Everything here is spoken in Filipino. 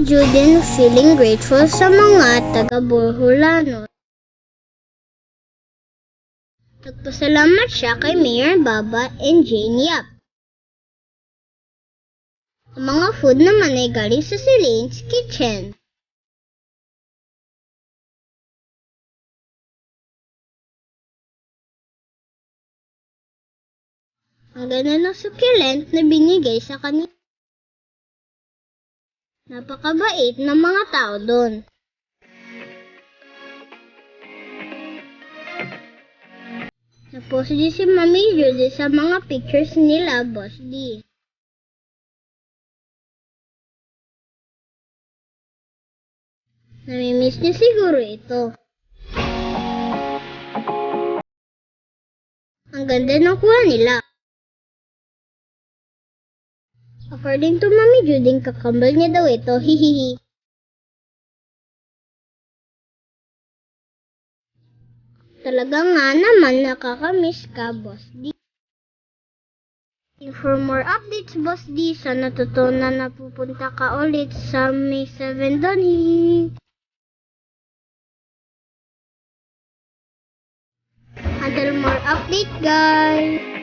si feeling grateful sa mga taga-Burhulano. Nagpasalamat siya kay Mayor Baba and Jane Yap. Ang mga food naman ay galing sa Celine's Kitchen. Ang ganda ng succulent na binigay sa kanya. Napakabait ng mga tao doon. Napost din si Mami Judy sa mga pictures nila, Boss D. Namimiss niya siguro ito. Ang ganda ng kuha nila. According to Mami Judy, kakambal niya daw ito, hihihi. Talaga nga naman nakakamiss ka, Boss D. For more updates, Boss D, sa natutunan na pupunta ka ulit sa May 7 doon, hihi. Until more update, guys!